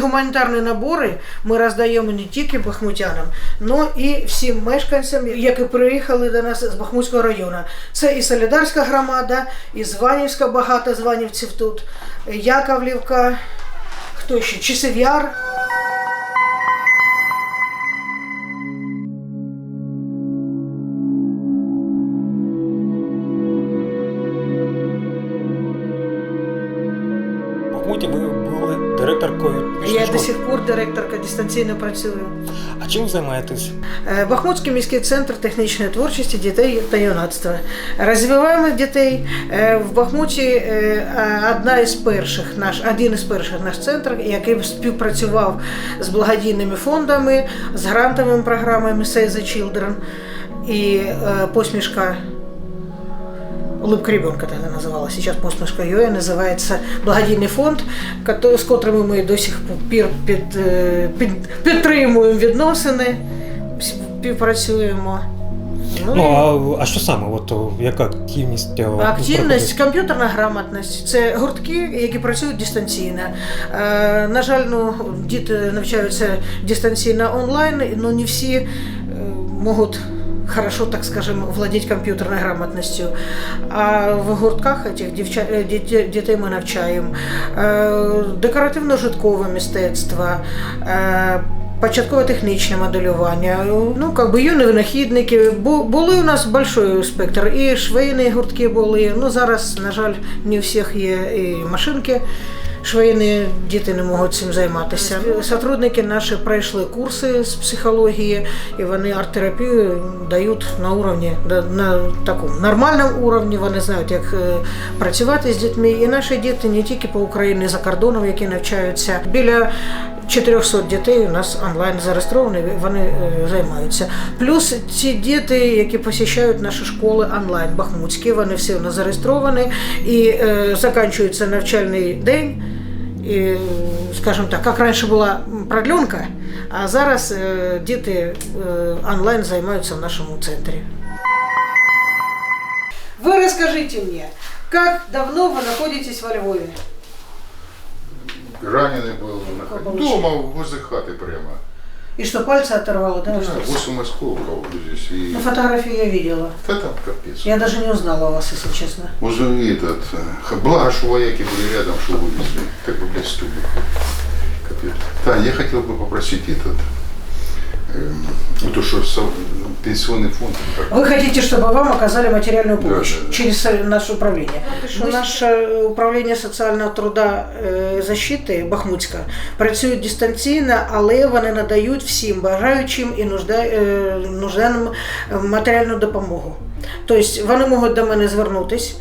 Гуманітарні набори ми роздаємо не тільки бахмутянам, але і всім мешканцям, які приїхали до нас з Бахмутського району. Це і Солідарська громада, і Званівська, багато званівців тут, Яковлівка, хто ще? Часів Я до сих пор директорка дистанційно працюю. А чим займаєтесь? Е, Бахмутський міський центр технічної творчості дітей та юнацтва. Розвиваємо дітей. Е, В Бахмуті е, одна із перших наш, один із перших наш центр, який співпрацював з благодійними фондами, з грантовими програмами Save the Children і посмішка. Улыбка ребенка тогда называлась, сейчас посмішка ЮЕ називається благодійний фонд, з котрими ми до сих пір під, е, під, підтримуємо відносини, співпрацюємо. Ну, Ну а, а що саме? От яка активність? Активність, комп'ютерна грамотність це гуртки, які працюють дистанційно. Е, на жаль, ну, діти навчаються дистанційно онлайн, але не всі е, можуть хорошо, так скажем, владеть комп'ютерною грамотністю. А в гуртках этих дітей, дітей ми навчаємо е, декоративно-житкове мистецтво. Е, Початкове технічне моделювання, ну как би юні винахідники. Бу- Були у нас большой спектр. І швейні гуртки були. Ну зараз, на жаль, не у всіх є і машинки. Швейні діти не можуть цим займатися. Сотрудники наші пройшли курси з психології, і вони арт-терапію дають на уровні, на- на такому нормальному уровні. Вони знають, як е, працювати з дітьми. І наші діти не тільки по Україні, за кордоном, які навчаються. Біля 400 дітей у нас онлайн зареєстровані, вони е, займаються. Плюс ці діти, які посещають наші школи онлайн, бахмутські, вони всі у нас зареєстровані і е, закінчується навчальний день. І, скажімо так, як раніше була продленка, а зараз е, діти е, онлайн займаються в нашому центрі. Ви розкажіть мені, як давно ви знаходитесь во Львові? Раненый был Как на- получилось? дома возле хаты прямо. І що пальці оторвало, да? Да, 8 осколков здесь. И... Ну, фотографии я видела. Да там капец. Я даже не узнала вас, если честно. Уже этот, э, благо, что вояки были рядом, что вывезли. Так бы без стуба. Капец. Тань, я хотел бы попросить этот, эм, вот то, что со- пенсионный фонд. как- Вы хотите, чтобы вам оказали материальную Да, помощь да, да. через э, наше управление? Що наше управління соціального труда е, защити Бахмутська працюють дистанційно, але вони надають всім бажаючим і нужда, е, нужденним е, матеріальну допомогу. Тобто вони можуть до мене звернутися.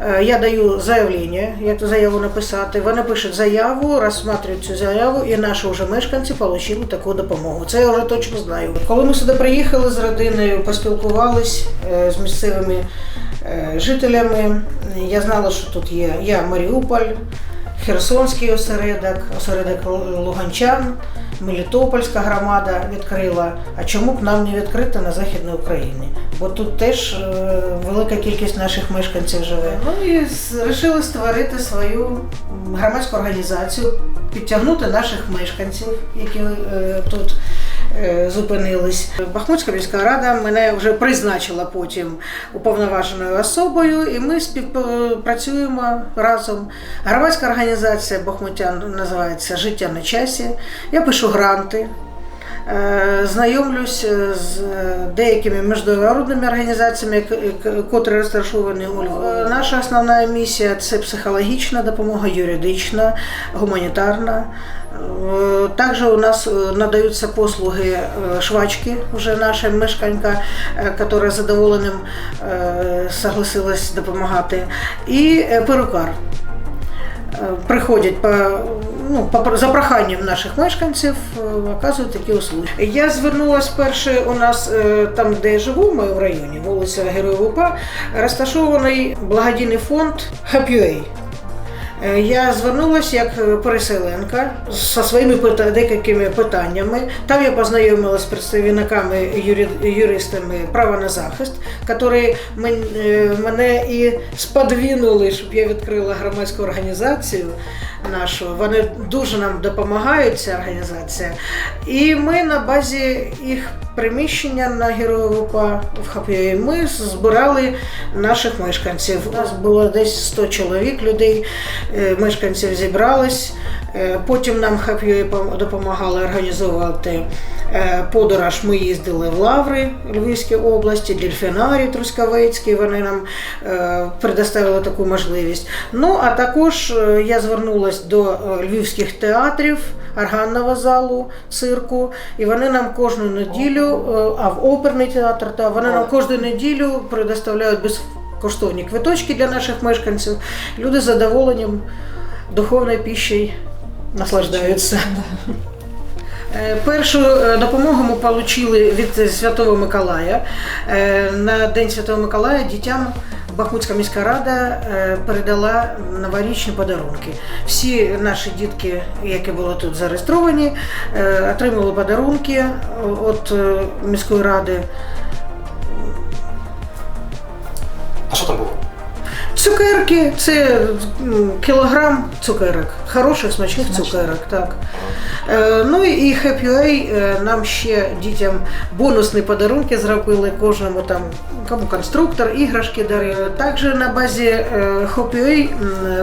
Е, Я даю заявлення, як заяву написати. Вони пишуть заяву, розсматривають цю заяву, і наші вже мешканці отримали таку допомогу. Це я вже точно знаю. Коли ми сюди приїхали з родиною, поспілкувались е, з місцевими е, жителями, я знала, що тут є я Маріуполь, Херсонський осередок, осередок Луганчан, Мелітопольська громада відкрила. А чому б нам не відкрити на Західній Україні? Бо тут теж е, велика кількість наших мешканців живе. Ну і вирішили створити свою громадську організацію, підтягнути наших мешканців, які е, тут зупинились. Бахмутська міська рада мене вже призначила потім уповноваженою особою, і ми співпрацюємо разом. Громадська організація Бахмутян називається Життя на часі. Я пишу гранти. Е, Знайомлюсь е, з е, деякими міжнародними організаціями, котрі розташовані у Львові. Е, Наша основна місія це психологічна допомога, юридична, гуманітарна. Е, Також у нас е, надаються послуги е, швачки, вже наша мешканка, е, яка з задоволенням е, согласилась допомагати, і перукар. Приходять по, ну, по за проханням наших мешканців, оказують такі услуги. Я звернулася перше у нас там, де я живу, ми в районі, вулиця Героїв УПА, розташований благодійний фонд Happy Е, Я звернулася як переселенка зі своїми пита- питаннями. Там я познайомилася з представниками юристами права на захист, які е, мене і сподвинули, щоб я відкрила громадську організацію нашу. Вони дуже нам допомагають, ця організація. І ми на базі їх приміщення на Героїв в Хап'єві ми збирали наших мешканців. У нас було десь 100 чоловік людей, е, мешканців зібрались. Е, Потім нам Хап'єві допомагали організовувати подорож. Ми їздили в Лаври Львівській області, Дельфінарі Трускавецький. Вони нам е, предоставили таку можливість. Ну а також е, я звернулася до е, львівських театрів. Органного залу, цирку, і вони нам кожну неділю, е, а в оперний театр, та вони нам кожну неділю предоставляють безкоштовні квиточки для наших мешканців. Люди з задоволенням духовною піщею наслаждаються. Е, Першу е, допомогу ми отримали від Святого Миколая. Е, На День Святого Миколая дітям Бахмутська міська рада передала новорічні подарунки. Всі наші дітки, які були тут зареєстровані, отримали подарунки від міської ради. А що там було? Цукерки це кілограм цукерок, хороших смачних цукерок. Так. Е, ну і Happy Way е, нам ще дітям бонусні подарунки зробили кожному там кому конструктор, іграшки дарили. Також на базі е, Happy Way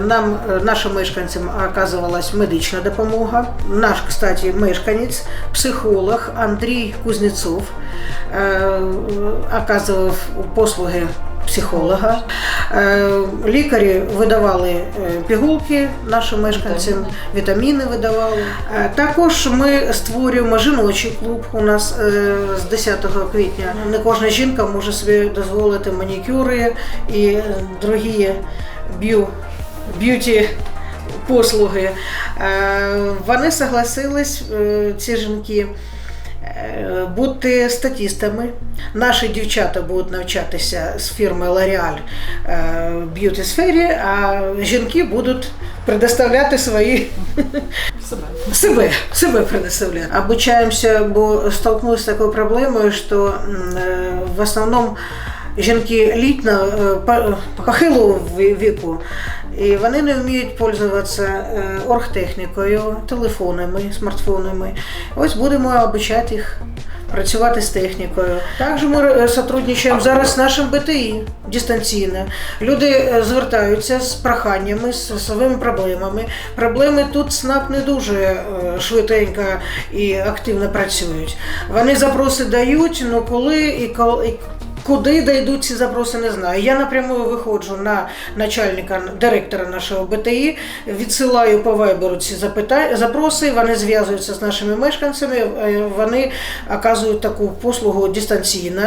нам, нашим мешканцям, оказувалась медична допомога. Наш, кстати, мешканець, психолог Андрій Кузнєцов е, оказував послуги психолога. Е, Лікарі видавали е, пігулки нашим мешканцям, вітаміни видавали. Е, Також ми створюємо жіночий клуб. У нас з 10 квітня не кожна жінка може собі дозволити манікюри і другі б'юті. Послуги. Вони согласились, ці жінки, бути статістами. Наші дівчата будуть навчатися з фірми L'Oreal е, в б'юті сфері, а жінки будуть предоставляти свої себе, себе предоставляти. Обучаємося, бо столкнулися з такою проблемою, що е, в основному жінки літнього е, по- похилого ві- віку, і вони не вміють пользуватися е, оргтехнікою, телефонами, смартфонами. Ось будемо обучати їх. Працювати з технікою. Також ми е, сотрудничаємо зараз з нашим БТІ дистанційно. Люди е, звертаються з проханнями, з своїми проблемами. Проблеми тут СНАП не дуже швиденько і активно працюють. Вони запроси дають, але коли і коли. Куди дійдуть ці запроси, не знаю. Я напряму виходжу на начальника директора нашого БТІ, відсилаю по вайберу ці запита... запроси. Вони зв'язуються з нашими мешканцями. е, Вони оказують таку послугу дистанційно.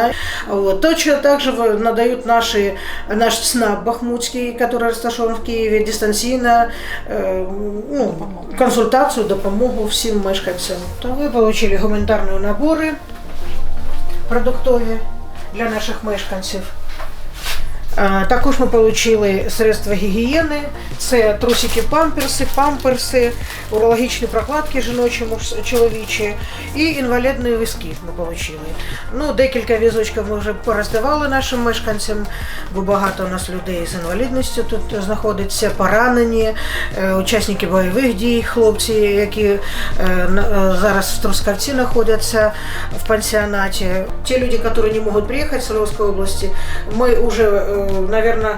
От. Точно так надають наші, наш СНАП Бахмутський, який розташований в Києві, дистанційно е, ну, консультацію, допомогу всім мешканцям. То ви отримали гуманітарні набори продуктові для наших мешканців. Також ми отримали средства гігієни, це трусики памперси, памперси, урологічні прокладки жіночі, чоловічі і інвалідні візки ми отримали. Ну, декілька візочків ми вже пороздавали нашим мешканцям, бо багато у нас людей з інвалідністю тут знаходиться, поранені, е, учасники бойових дій, хлопці, які е, е, зараз в Трускавці знаходяться в пансіонаті. Ті люди, які не можуть приїхати з Львовської області, ми вже, наверное,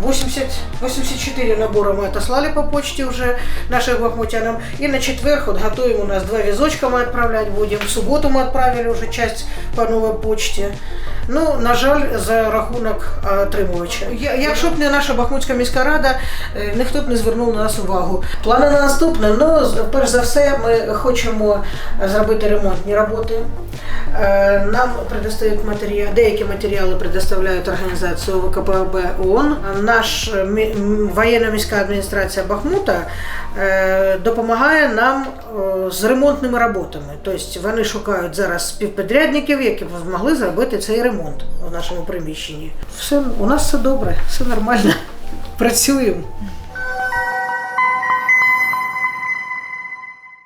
80, 84 набора мы отослали по почте уже нашим бахмутянам. И на четверг вот готовим у нас два візочка мы отправлять будем. В субботу мы отправили уже часть по новой почте. Ну, на жаль, за рахунок а, отримувача. Я- Якщо б не наша Бахмутська міська рада, е, ніхто б не звернув на нас увагу. Плани на наступне, ну, з- перш за все, ми хочемо зробити ремонтні роботи. Е, Нам предоставляють матеріали, деякі матеріали предоставляють організацію ВКПБ ООН. Наш воєнна міська адміністрація Бахмута е, допомагає нам е, з ремонтними роботами. Тобто вони шукають зараз співпідрядників, які б змогли зробити цей ремонт в нашому приміщенні. Все у нас все добре, все нормально. Працюємо.